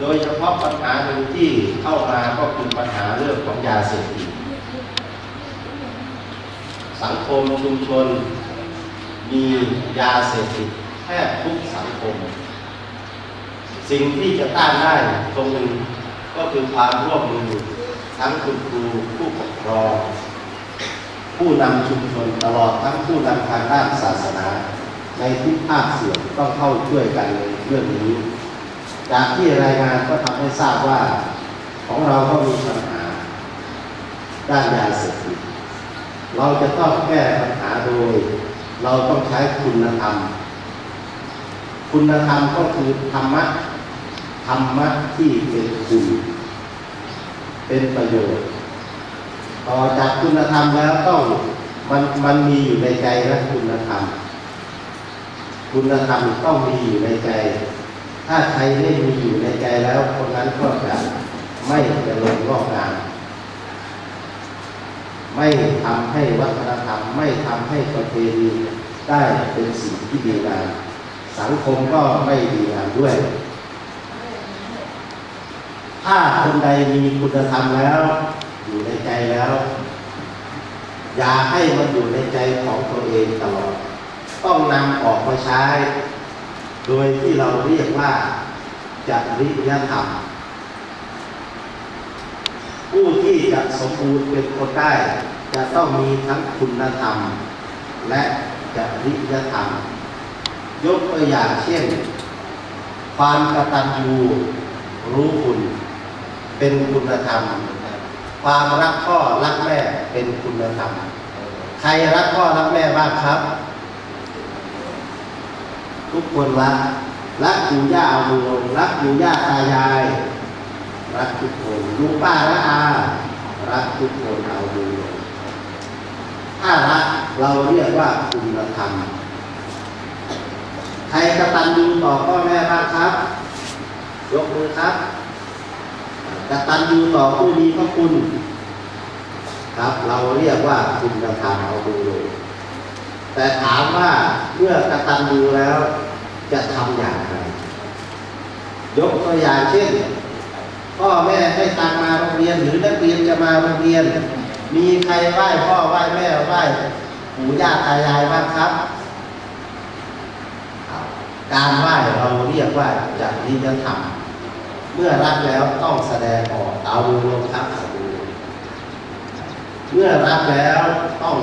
โดยเฉพาะปัญหาหนึ่งที่เข้ามาก็คือปัญหาเรื่องของยาเสพติดสังคมชุมชน มียาเสพติดแทบทุกสังคม สิ่งที่จะต้านได้ตรงหนึ่งก็คือความร่วมมือทั้งคุณครูผู้ปกครองผู้นำชุมชนตลอดทั้งผู้นำทางด้านศาสนา ในทุกภาคส่วนต้องเข้าช่วยกันในเรื่องนี้ จากที่รายงานก็ทำให้ทราบว่าของเราก็มีปัญหาด้านยาเสพติดเราจะต้องแก้ปัญหาโดย เราต้องใช้คุณธรรม คุณธรรมก็คือธรรมะธรรมะที่เป็นคุณเป็นประโยชน์ ต่อจากคุณธรรมแล้วต้องมันมันมีอยู่ในใจนะคุณธรรม คุณธรรมต้องมีอยู่ในใจ ถ้าใครไม่มีอยู่ในใจแล้ว คนนั้นก็จะไม่เจะลงงอกงามไม่ทำให้วัฒนธรรม ไม่ทำให้ประเพณีได้เป็นสิ่งที่ดีงามสังคมก็ไม่ดีงามด้วย ถ้าคนใดมีคุณธรรมแล้ว อยู่ในใจแล้ว อย่าให้มันอยู่ในใจของตัวเองตลอด ต้องนำออกมาใช้ โดยที่เราเรียกว่าจริยธรรม ผู้ที่จะสมบูรณ์เป็นคนได้ จะต้องมีทั้งคุณธรรม และจริยธรรม ยกตัวอย่างเช่น ความกตัญญูรู้คุณ เป็นคุณธรรม ความรักพ่อรักแม่เป็นคุณธรรม ใครรักพ่อรักแม่บ้างครับ ทุกคนรัก รักปู่ย่าเอามือลงรักปู่ย่าตายาย รักทุกคนลุงป้าและอารักทุกคนเอามือลงถ้ารักเราเรียกว่าคุณธรรมใครกตัญญูต่อพ่อแม่บ้างครับ ยกมือครับกตัญญูต่อผู้มีพระคุณ ครับเราเรียกว่าคุณธรรมเอามือลง แต่ถามว่าเมื่อกระตัญญูแล้ว จะทำอย่างไร ยกตัวอย่างเช่น พ่อแม่ให้ตังมาโรงเรียนหรือนักเรียนจะมาโรงเรียน มีใครไหว้พ่อไหว้แม่ไหว้ปู่ย่าตายายบ้างครับ การไหว้เราเรียกว่าจริยธรรมเมื่อรักแล้วต้องแสดงออกเอาดูลงครับเอาดูงเมื่อรักแล้วต้อง